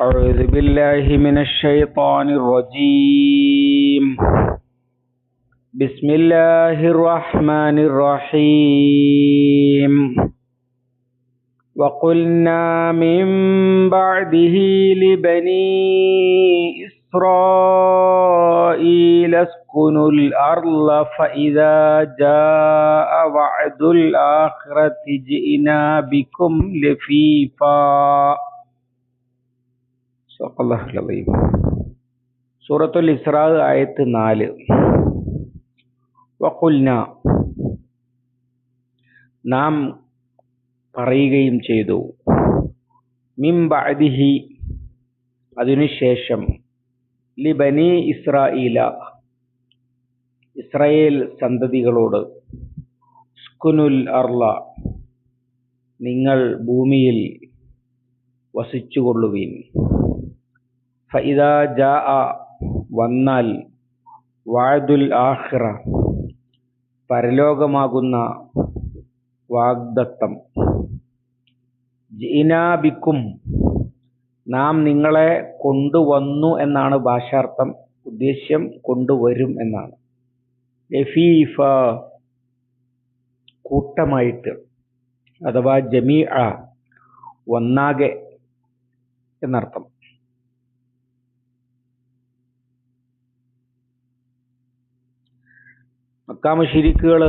أعوذ بالله من الشيطان الرجيم. بسم الله الرحمن الرحيم. وقلنا من بعده لبني إسرائيل اسكنوا الأرض فإذا جاء وعد الآخرة جئنا بكم لفيفا. സൂറത്തുൽ ഇസ്രാ ആയത്ത് നാല്. വഖുൽന നാം പറയുകയും ചെയ്തു. മിം ബഅദിഹി അതിനുശേഷം ലിബനി ഇസ്രായേല ഇസ്രായേൽ സന്തതികളോട് സ്കുനുൽ അർല നിങ്ങൾ ഭൂമിയിൽ വസിച്ചുകൊള്ളുവീൻ. വന്നാൽ വാദുൽ ആഹ്റ പരലോകമാകുന്ന വാഗ്ദത്തം. ജീനാബിക്കും നാം നിങ്ങളെ കൊണ്ടുവന്നു എന്നാണ് ഭാഷാർത്ഥം ഉദ്ദേശ്യം കൊണ്ടുവരും എന്നാണ്. ലഫീഫ കൂട്ടമായിട്ട് അഥവാ ജമീ ഒന്നാകെ എന്നർത്ഥം. മക്കാമുഷിരിക്കുകൾ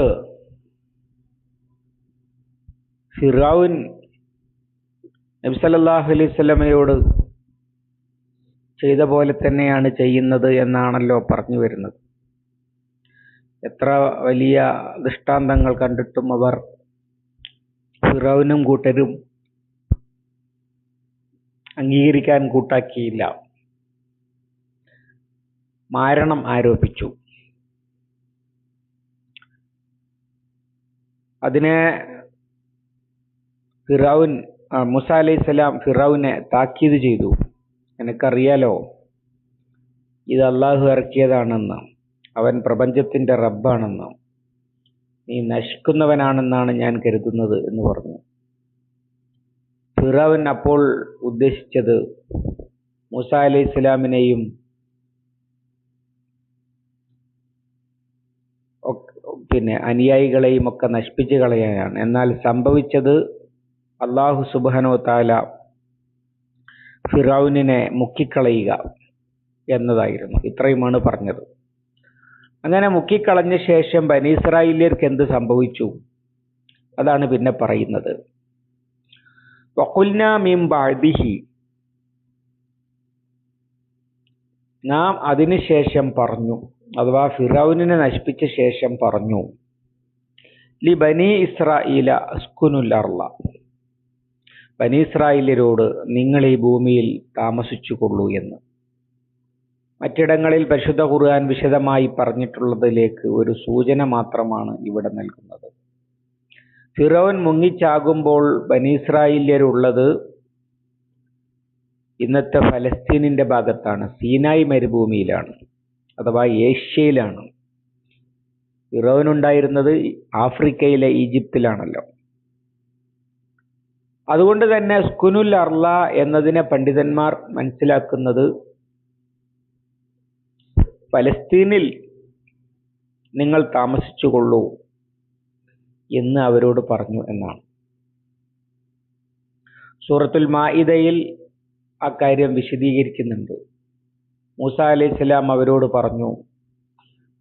ഫിറാവുൻ നബ്സലല്ലാഹു അലൈഹി സ്വലമയോട് ചെയ്ത പോലെ തന്നെയാണ് ചെയ്യുന്നത് എന്നാണല്ലോ പറഞ്ഞു വരുന്നത്. എത്ര വലിയ ദൃഷ്ടാന്തങ്ങൾ കണ്ടിട്ടും അവർ ഫിറോവിനും കൂട്ടരും അംഗീകരിക്കാൻ കൂട്ടാക്കിയില്ല. മാരണം ആരോപിച്ചു. അതിനെ ഫിറൗൻ മുസ അലൈഹി സ്വലാം ഫിറൌനെ താക്കീത് ചെയ്തു. എനിക്കറിയാലോ ഇത് അള്ളാഹു ഇറക്കിയതാണെന്ന് അവൻ പ്രപഞ്ചത്തിന്റെ റബ്ബാണെന്ന്. നീ നശിക്കുന്നവനാണെന്നാണ് ഞാൻ കരുതുന്നത് എന്ന് പറഞ്ഞു. ഫിറൗൻ അപ്പോൾ ഉദ്ദേശിച്ചത് മൂസ അലൈഹി സ്വലാമിനെയും പിന്നെ അനുയായികളെയും ഒക്കെ നശിപ്പിച്ചു കളയാനാണ്. എന്നാൽ സംഭവിച്ചത് അള്ളാഹു സുബാനോ താല ഫിറൌനിനെ മുക്കിക്കളയുക എന്നതായിരുന്നു. ഇത്രയുമാണ് പറഞ്ഞത്. അങ്ങനെ മുക്കിക്കളഞ്ഞ ശേഷം ബനീസ്രായില്യർക്ക് എന്ത് സംഭവിച്ചു? അതാണ് പിന്നെ പറയുന്നത്. വഖുൽനാ മിൻ നാം അതിനുശേഷം പറഞ്ഞു. അഥവാ ഫിറൌനിനെ നശിപ്പിച്ച ശേഷം പറഞ്ഞു ലി ബനി അർള. ബനി ഇസ്രായേലരോട് നിങ്ങൾ ഈ ഭൂമിയിൽ താമസിച്ചു കൊള്ളൂ എന്ന്. മറ്റിടങ്ങളിൽ പരിശുദ്ധ ഖുർആൻ വിശദമായി പറഞ്ഞിട്ടുള്ളതിലേക്ക് ഒരു സൂചന മാത്രമാണ് ഇവിടെ നൽകുന്നത്. ഫിറോൻ മുങ്ങിച്ചാകുമ്പോൾ ബനി ഇസ്രായേല്യരുള്ളത് ഇന്നത്തെ ഫലസ്തീനിന്റെ ഭാഗത്താണ് സീനായി മരുഭൂമിയിലാണ്. അഥവാ ഏഷ്യയിലാണ്. ഫിറോൻ ഉണ്ടായിരുന്നത് ആഫ്രിക്കയിലെ ഈജിപ്തിലാണല്ലോ. അതുകൊണ്ട് തന്നെ സ്കുനുൽ അർല എന്നതിനെ പണ്ഡിതന്മാർ മനസ്സിലാക്കുന്നത് ഫലസ്തീനിൽ നിങ്ങൾ താമസിച്ചുകൊള്ളൂ എന്ന് അവരോട് പറഞ്ഞു എന്നാണ്. സൂറത്തുൽ മാഇദയിൽ അക്കാര്യം വിശദീകരിക്കുന്നുണ്ട്. മൂസ അലൈഹി സ്വലാം അവരോട് പറഞ്ഞു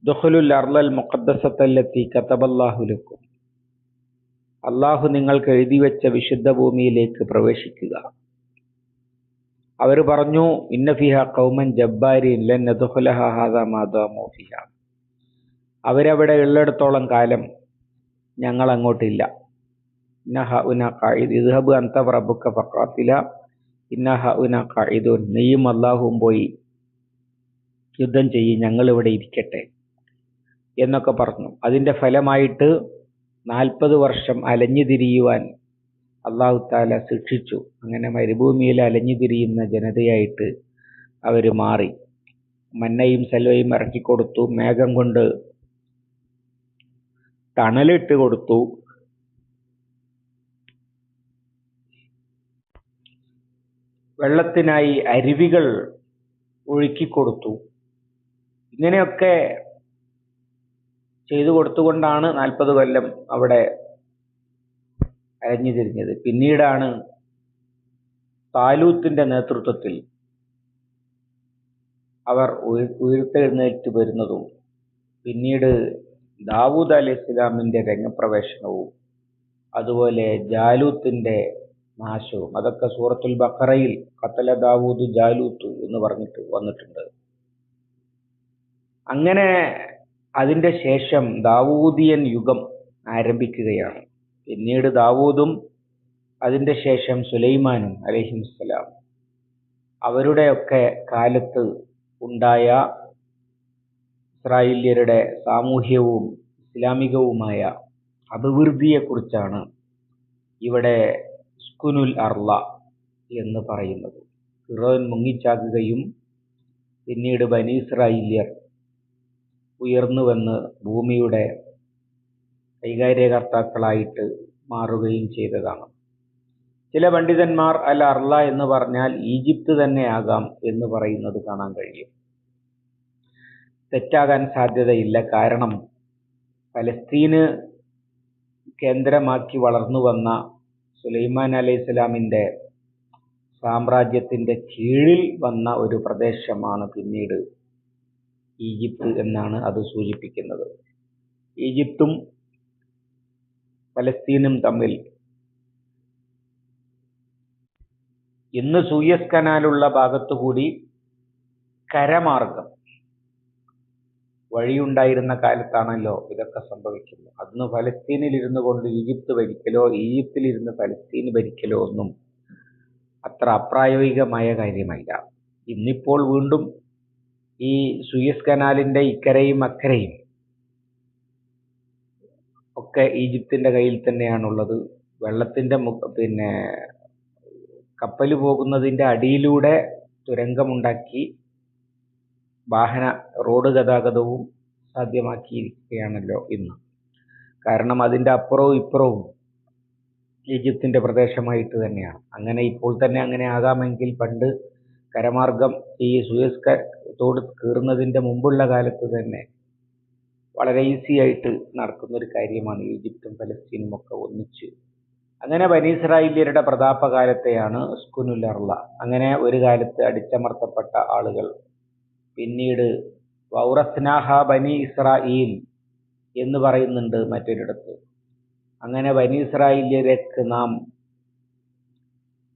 ദുഹലുൽ അർലൽ മുഖദ്സത്തല്ലത്തി കത്തബല്ലാഹുലക്കും അള്ളാഹു നിങ്ങൾക്ക് എഴുതി വെച്ച വിശുദ്ധ ഭൂമിയിലേക്ക് പ്രവേശിക്കുക. അവർ പറഞ്ഞു ഇന്നഫിഹ കൗമൻ ജബ്ബാരിൻ ലന്നദുഹലഹാദാമാദാമോഫിഹ അവരവിടെ ഉള്ളിടത്തോളം കാലം ഞങ്ങൾ അങ്ങോട്ടില്ല ഇന്നഹ ഉന ഖായിദ് ഇദ്ഹബ് അന്ത റബ്ബുക ഫഖാത്തില ഇന്നഹ ഉന കായിദുൻ നീയും അള്ളാഹുവും പോയി. യുദ്ധം ചെയ്യും ഞങ്ങൾ ഇവിടെ ഇരിക്കട്ടെ എന്നൊക്കെ പറഞ്ഞു. അതിന്റെ ഫലമായിട്ട് നാൽപ്പത് വർഷം അലഞ്ഞു തിരിയുവാൻ അള്ളാഹു താല ശിക്ഷിച്ചു. അങ്ങനെ മരുഭൂമിയിൽ അലഞ്ഞു തിരിയുന്ന ജനതയായിട്ട് അവർ മാറി. മന്നയും സെൽവയും ഇറക്കിക്കൊടുത്തു. മേഘം കൊണ്ട് തണലിട്ട് കൊടുത്തു. വെള്ളത്തിനായി അരുവികൾ ഒഴുക്കിക്കൊടുത്തു ഇങ്ങനെയൊക്കെ ചെയ്തു കൊടുത്തുകൊണ്ടാണ് നാൽപ്പത് കൊല്ലം അവിടെ അരഞ്ഞു തിരിഞ്ഞത് പിന്നീടാണ് താലൂത്തിന്റെ നേതൃത്വത്തിൽ അവർ ഉയർത്തെഴുന്നേറ്റ് വരുന്നതും പിന്നീട് ദാവൂദ് അലി ഇസ്ലാമിന്റെ രംഗപ്രവേശനവും അതുപോലെ ജാലൂത്തിന്റെ നാശവും. അതൊക്കെ സൂറത്തുൽ ബഖറയിൽ ഖത്തല ദാവൂദ് ജാലൂത്ത് എന്ന് പറഞ്ഞിട്ട് വന്നിട്ടുണ്ട്. അങ്ങനെ അതിന്റെ ശേഷം ദാവൂദിയൻ യുഗം ആരംഭിക്കുകയാണ്. പിന്നീട് ദാവൂദും അതിന്റെ ശേഷം സുലൈമാനും അലഹിംസലാം അവരുടെയൊക്കെ കാലത്ത് ഉണ്ടായ ഇസ്രായേല്യരുടെ സാമൂഹ്യവും ഇസ്ലാമികവുമായ അഭിവൃദ്ധിയെക്കുറിച്ചാണ് ഇവിടെ സ്കുനുൽ അർള എന്ന് പറയുന്നത്. ഫിറോൻ മുങ്ങിച്ചാകുകയും പിന്നീട് ബനി ഇസ്രായേല്യർ ഉയർന്നുവന്ന് ഭൂമിയുടെ കൈകാര്യകർത്താക്കളായിട്ട് മാറുകയും ചെയ്തതാണ്. ചില പണ്ഡിതന്മാർ അൽ അർല എന്ന് പറഞ്ഞാൽ ഈജിപ്ത് തന്നെയാകാം എന്ന് പറയുന്നത് കാണാൻ കഴിയും. തെറ്റാകാൻ സാധ്യതയില്ല. കാരണം പലസ്തീന് കേന്ദ്രമാക്കി വളർന്നു വന്ന സുലൈമാൻ അലൈഹി സ്വലാമിന്റെ സാമ്രാജ്യത്തിന്റെ കീഴിൽ വന്ന ഒരു പ്രദേശമാണ് പിന്നീട് ഈജിപ്ത് എന്നാണ് അത് സൂചിപ്പിക്കുന്നത്. ഈജിപ്തും പലസ്തീനും തമ്മിൽ ഇന്ന് സൂയസ് കനാലുള്ള ഭാഗത്തുകൂടി കരമാർഗം വഴിയുണ്ടായിരുന്ന കാലത്താണല്ലോ ഇതൊക്കെ സംഭവിക്കുന്നത്. അന്ന് ഫലസ്തീനിൽ ഇരുന്നു കൊണ്ട് ഈജിപ്ത് ഭരിക്കലോ ഈജിപ്തിൽ ഇരുന്ന് ഫലസ്തീൻ ഭരിക്കലോ ഒന്നും അത്ര അപ്രായോഗികമായ കാര്യമല്ല. ഇന്നിപ്പോൾ വീണ്ടും ഈ സൂയസ് കനാലിന്റെ ഇക്കരയും അക്കരയും ഒക്കെ ഈജിപ്തിന്റെ കയ്യിൽ തന്നെയാണുള്ളത്. വെള്ളത്തിന്റെ പിന്നെ കപ്പൽ പോകുന്നതിന്റെ അടിയിലൂടെ തുരങ്കമുണ്ടാക്കി വാഹന റോഡ് ഗതാഗതവും സാധ്യമാക്കിയിരിക്കുകയാണല്ലോ ഇന്ന്. കാരണം അതിന്റെ അപ്പുറവും ഇപ്പുറവും ഈജിപ്തിന്റെ പ്രദേശമായിട്ട് തന്നെയാണ്. അങ്ങനെ ഇപ്പോൾ തന്നെ അങ്ങനെ ആകാമെങ്കിൽ പണ്ട് കരമാർഗം ഈ സൂയസ് തോട് കീറുന്നതിന്റെ മുമ്പുള്ള കാലത്ത് തന്നെ വളരെ ഈസി ആയിട്ട് നടക്കുന്ന ഒരു കാര്യമാണ് ഈജിപ്തും ഫലസ്തീനും ഒക്കെ ഒന്നിച്ച്. അങ്ങനെ ബനീസ്രായേല്യരുടെ പ്രതാപകാലത്തെയാണ് അർള. അങ്ങനെ ഒരു കാലത്ത് അടിച്ചമർത്തപ്പെട്ട ആളുകൾ പിന്നീട് വൗറസ്നാഹ ബനി ഇസ്രായേൽ എന്ന് പറയുന്നുണ്ട് മറ്റൊരിടത്ത്. അങ്ങനെ ബനി ഇസ്രായേല്യർക്ക് നാം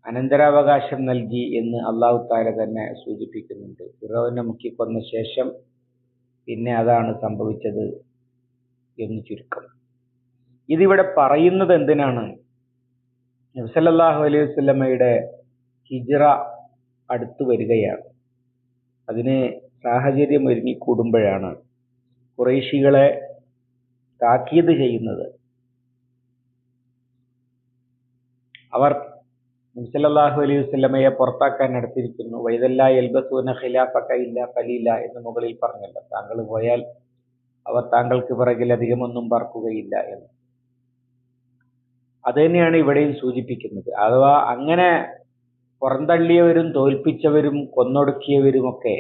അനന്തരാവകാശം നൽകി എന്ന് അള്ളാഹു താല തന്നെ സൂചിപ്പിക്കുന്നുണ്ട്. ഫിറോവിനെ മുക്കിക്കൊന്ന ശേഷം പിന്നെ അതാണ് സംഭവിച്ചത് എന്ന് ചുരുക്കം. ഇതിവിടെ പറയുന്നത് എന്തിനാണ്? നബ്സല്ലാഹു അലൈഹി വസ്ലമയുടെ ഹിജ്റ അടുത്തു വരികയാണ്. അതിന് സാഹചര്യം ഒരുങ്ങിക്കൂടുമ്പോഴാണ് കുറേശികളെ താക്കീത് ചെയ്യുന്നത്. അവർ മുസലല്ലാഹു അലൈഹി വസ്ലമയെ പുറത്താക്കാൻ നടത്തിയിരിക്കുന്നു വൈദല്ല എൽബസൂന ഖിലാഫക്ക ഇല്ല കലീല എന്ന് മുകളിൽ പറഞ്ഞല്ലോ. താങ്കൾ പോയാൽ അവർ താങ്കൾക്ക് പിറകിൽ അധികമൊന്നും പറക്കുകയില്ല എന്ന്. അത് തന്നെയാണ് ഇവിടെയും സൂചിപ്പിക്കുന്നത്. അഥവാ അങ്ങനെ പുറന്തള്ളിയവരും തോൽപ്പിച്ചവരും കൊന്നൊടുക്കിയവരുമൊക്കെ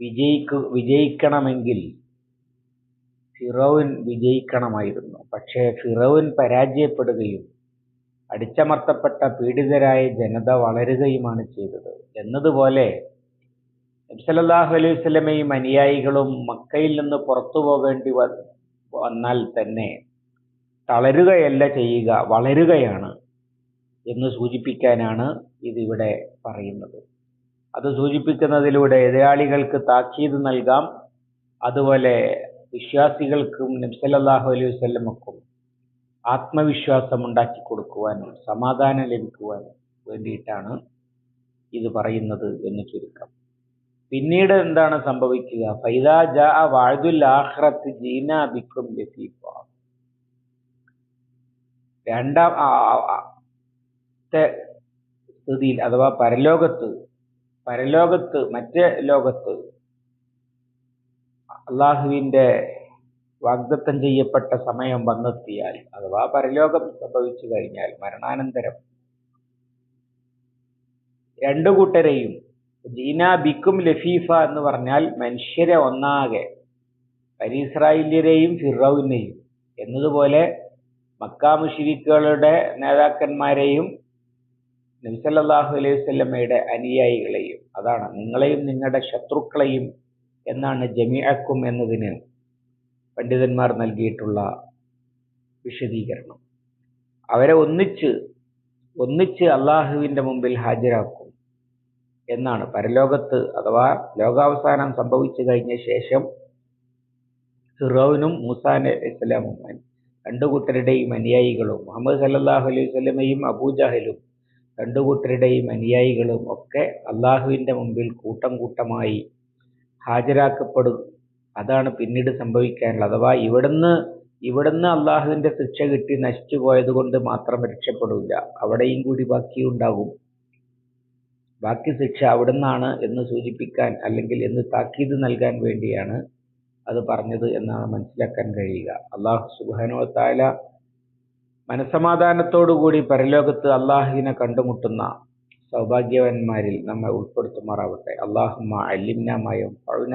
വിജയിക്കു വിജയിക്കണമെങ്കിൽ ഫിറോവിൻ വിജയിക്കണമായിരുന്നു. പക്ഷേ ഫിറോവിൻ പരാജയപ്പെടുകയും അടിച്ചമർത്തപ്പെട്ട പീഡിതരായ ജനത വളരുകയുമാണ് ചെയ്തത്. എന്നതുപോലെ നബ്സലല്ലാഹു അലൈഹി സ്വലമയും അനുയായികളും മക്കയിൽ നിന്ന് പുറത്തു പോകേണ്ടി വന്നാൽ തന്നെ തളരുകയല്ല ചെയ്യുക വളരുകയാണ് എന്ന് സൂചിപ്പിക്കാനാണ് ഇതിവിടെ പറയുന്നത്. അത് സൂചിപ്പിക്കുന്നതിലൂടെ എതിരാളികൾക്ക് താക്കീത് നൽകാം. അതുപോലെ വിശ്വാസികൾക്കും നബ്സലല്ലാഹു അലൈഹി വസ്ലമക്കും ആത്മവിശ്വാസം ഉണ്ടാക്കി കൊടുക്കുവാനും സമാധാനം ലഭിക്കുവാനും വേണ്ടിയിട്ടാണ് ഇത് പറയുന്നത് എന്ന് ചുരുക്കം. പിന്നീട് എന്താണ് സംഭവിക്കുക? ഫൈദാ ജാ വാഴുൽ ലഫീഫ രണ്ടാം സ്ഥിതിയിൽ അഥവാ പരലോകത്ത് പരലോകത്ത് മറ്റേ ലോകത്ത് അള്ളാഹുവിന്റെ വാഗ്ദത്തം ചെയ്യപ്പെട്ട സമയം വന്നെത്തിയാൽ അഥവാ പരലോകം സംഭവിച്ചു കഴിഞ്ഞാൽ മരണാനന്തരം. രണ്ടു കൂട്ടരെയും ജീന ബിക്കും ലഫീഫ എന്ന് പറഞ്ഞാൽ മനുഷ്യരെ ഒന്നാകെ ബനീസ്രായേല്യരെയും ഫിറൌനെയും. എന്നതുപോലെ മക്കാ മുഷിരിക്കുകളുടെ നേതാക്കന്മാരെയും നബിസല്ലാഹു അലൈഹി സ്വല്ലമ്മയുടെ അനുയായികളെയും അതാണ് നിങ്ങളെയും നിങ്ങളുടെ ശത്രുക്കളെയും എന്നാണ് ജമിഅക്കും എന്നതിന് പണ്ഡിതന്മാർ നൽകിയിട്ടുള്ള വിശദീകരണം. അവരെ ഒന്നിച്ച് ഒന്നിച്ച് അള്ളാഹുവിന്റെ മുമ്പിൽ ഹാജരാക്കും എന്നാണ്. പരലോകത്ത് അഥവാ ലോകാവസാനം സംഭവിച്ചു കഴിഞ്ഞ ശേഷം ഫിറോവിനും മൂസാ ഇസ്ലാമും രണ്ടു കൂട്ടരുടെയും അനുയായികളും മുഹമ്മദ് സല്ലാഹു അലൈഹി വസല്ലമയും അബൂജഹലും രണ്ടു കൂട്ടരുടെയും അനുയായികളും ഒക്കെ അള്ളാഹുവിന്റെ മുമ്പിൽ കൂട്ടം കൂട്ടമായി ഹാജരാക്കപ്പെടും അതാണ് പിന്നീട് സംഭവിക്കാനുള്ളത്. അഥവാ ഇവിടുന്ന് ഇവിടുന്ന് അള്ളാഹുവിന്റെ ശിക്ഷ കിട്ടി നശിച്ചു പോയത് കൊണ്ട് മാത്രം രക്ഷപ്പെടില്ല അവിടെയും കൂടി ബാക്കിയുണ്ടാകും. ബാക്കി ശിക്ഷ അവിടുന്നാണ് എന്ന് സൂചിപ്പിക്കാൻ അല്ലെങ്കിൽ എന്ന് താക്കീത് നൽകാൻ വേണ്ടിയാണ് അത് പറഞ്ഞത് എന്നാണ് മനസ്സിലാക്കാൻ കഴിയുക. അള്ളാഹു സുബാനോ താല മനസമാധാനത്തോടുകൂടി പരലോകത്ത് അള്ളാഹുവിനെ കണ്ടുമുട്ടുന്ന സൗഭാഗ്യവാന്മാരിൽ നമ്മെ ഉൾപ്പെടുത്തുമാറാവട്ടെ. അള്ളാഹുമ്മ അല്ലിംനമയം പഴുന